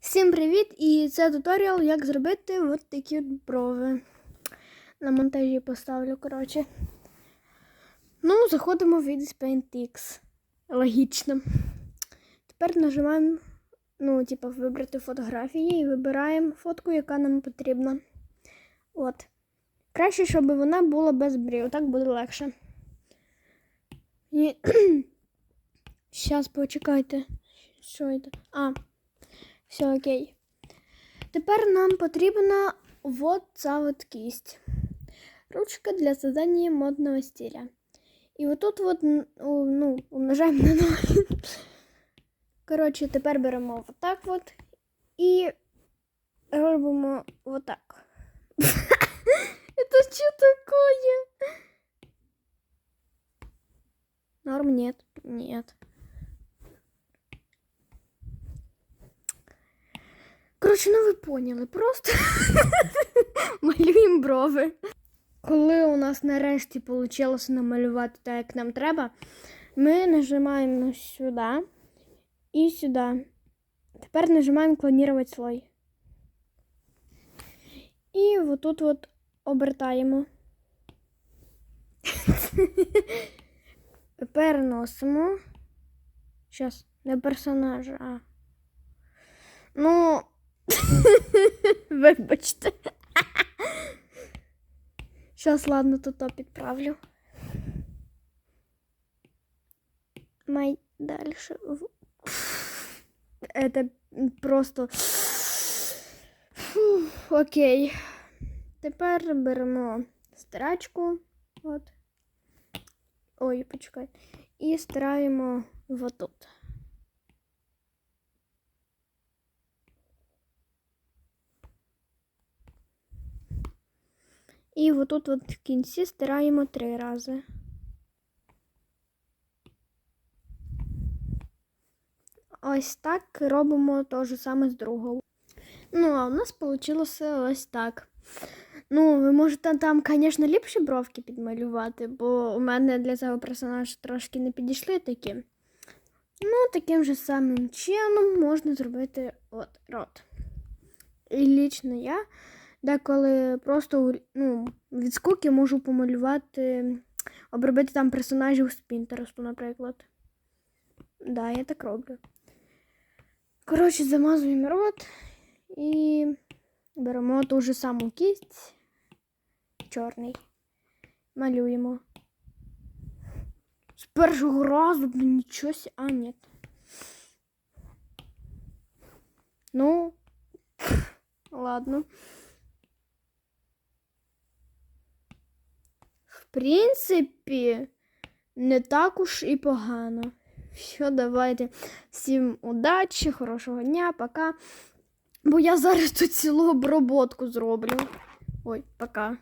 Всім привіт! І це туторіал, як зробити от такі брови. На монтажі поставлю, коротше. Ну, заходимо в Paint. Логічно. Тепер нажимаємо, ну, типу, вибрати фотографії і вибираємо фотку, яка нам потрібна. От. Краще, щоб вона була без брів, так буде легше. Зараз почекайте. Що це? А, все окей. Тепер нам потрібна вот ця от кисть. Ручка для создания модного стиля. І отут от, н- у- ну, умножаємо на 0. Коротше, тепер беремо отак от і робимо отак. Это что такое? Норм нет. Нет. Коротше, ну ви поняли, просто малюємо брови. Коли у нас нарешті вийшло намалювати так, як нам треба, ми нажимаємо сюди і сюди. Тепер нажимаємо клонувати слой. І отут от обертаємо. Переносимо. Зараз, не персонажа, а. Ну, вибачте. Сейчас, ладно, тут то підправлю. Май в- Это просто. Фу, окей. Тепер беремо стирачку. От. Ой, почекай. І стираємо вот І отут от в кінці стираємо три рази. Ось так робимо те ж саме з другого. Ну, а у нас вийшло ось так. Ну, ви можете там, звісно, ліпші бровки підмалювати, бо у мене для цього персонажа трошки не підійшли такі. Ну, таким же самим чином можна зробити от рот. І лічно я деколи просто ну, від скуки можу помалювати, обробити там персонажів з Пінтересту, наприклад. Да, я так роблю. Коротше, замазуємо рот і беремо ту ж саму кість, чорний, малюємо. З першого разу, блін, нічого сі... А, ні. Ну, ладно. Принципі, не так уж і погано. Все, давайте. Всім удачі, хорошого дня, пока. Бо я зараз тут цілу оброботку зроблю. Ой, пока.